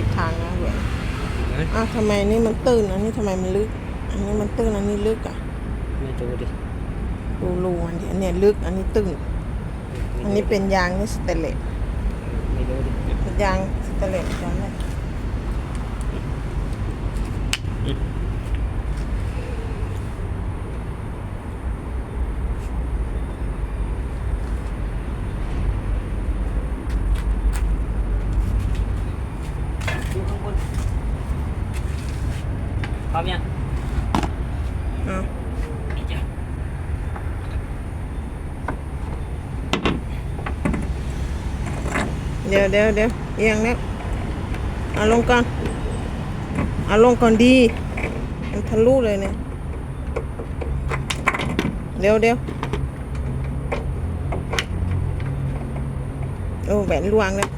ิดทางนะเว้ยอ้าวทำไมนี่มันตื้นอันนี้ทำไมมันลึก อันนี้มันตื้นอันนี้ลึกอะ ไม่ดูดิ ดูรูอันนี้เนี้ยลึก อันนี้ตื้น อันนี้เป็นยางนี่สเตเลตไม่ดูดิยางสเตเลตอำได้ พร้อมยังอะนี่จ้ะเดี๋ยวเดี๋ยวเดี๋ยวเอียงแล้วเอาลงก่อนเอาลงก่อนดี มันทะลุเลยเนี่ย เดี๋ยวเดี๋ยวโอ้แหวนลวงแล้ว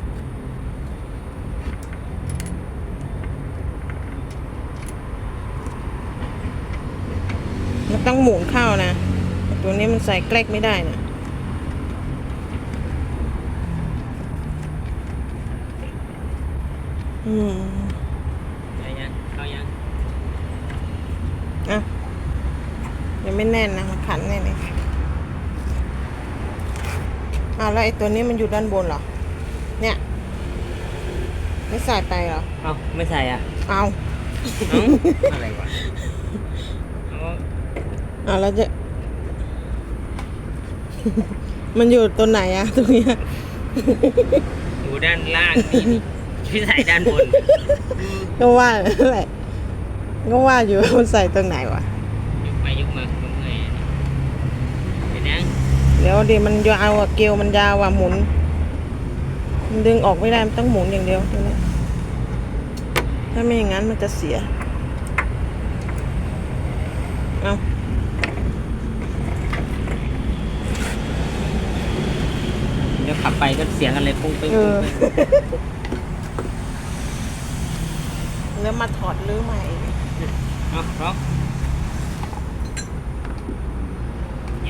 มัน ต้องหมุนเข้านะ ตัวนี้มันใส่แกลกไม่ได้นะอืมได้ยังเข้ายังอะยังไม่แน่นนะมันขันแน่เลยอ้าวแล้วไอ้ตัวนี้มันอยู่ด้านบนเหรอ เนี่ย ไม่ใส่ไปเหรอ เอ้าไม่ใส่อะ เอา เอ้าอะไรวะเอาเอาแล้วจะ มันอยู่ตัวไหนอะตรงเนี้ยอยู่ด้านล่างนี่นี่ไม่ใส่ด้านบนก็ว่าแหละก็ว่าอยู่ว่ามันใส่ตรงไหนวะยกไปยกมาตรงไหนเห็นยังเดี๋ยวดีมันยาวอะเกลียวมันยาวอะหมุน มันดึงออกไม่ได้มันต้องหมุนอย่างเดียวตัวนี้ถ้าไม่อย่างนั้นมันจะเสีย เอา เดี๋ยว ขับไปก็เสียงอะไรปุ้งไปเอปุ้งอไปแล้วมาถอดรื้อใหม่อีกเอาพร้อม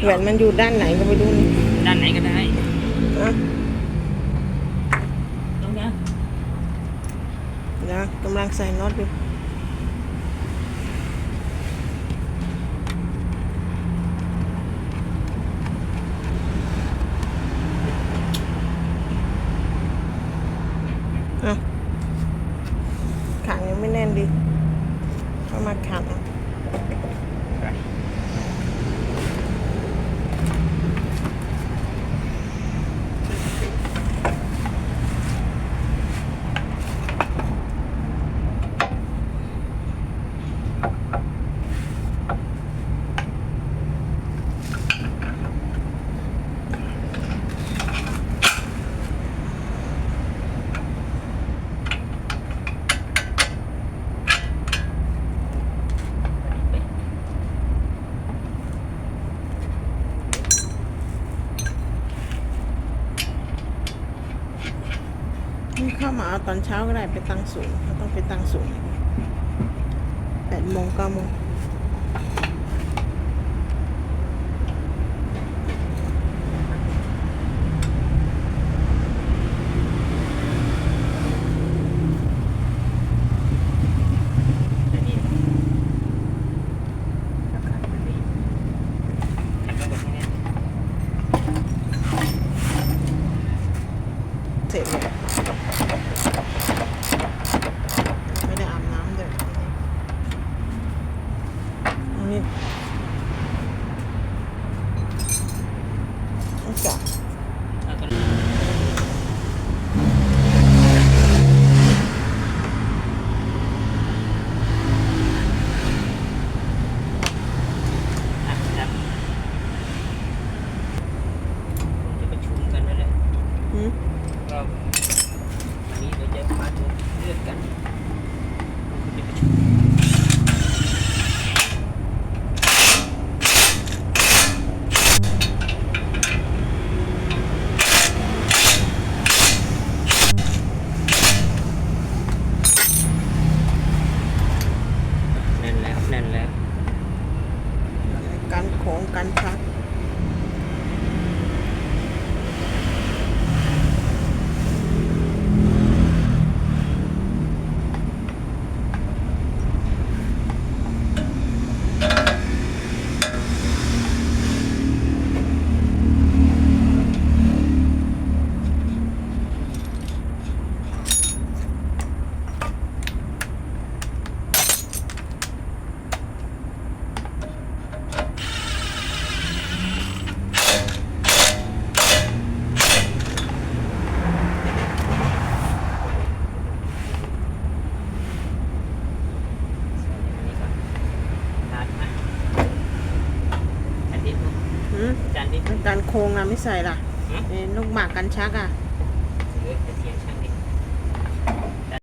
แหวนมันอยู่ด้านไหนก็ไม่รู้นี่ด้านไหนก็ได้อะตรงนี้เดี๋ยวกำลังใส่น็อตอยู่ อะขังยัง ไม่ เข้ามาขังนี่เข้ามาเอาตอนเช้าก็ได้ไปตั้งสูงเขาต้องไปตั้งสูงแปดโมงเก้าโมง อันนี้ขันไปนี่ขันไปแบบนี้ เสร็จเลยไม่ได้อาบน้ำเลยอั นนี้ต้องจับเอาตัวอะจับจะประชุมกันนั่นแหละหืมก็วันนี้เราจะมาดูเลือดกันเราจะประชุมแน่นแล้วแน่นแล้ว ของกันชัก นี่ ดันโค้งอะไม่ใส่ล่ะหืมเลูกหมากกันชักอะ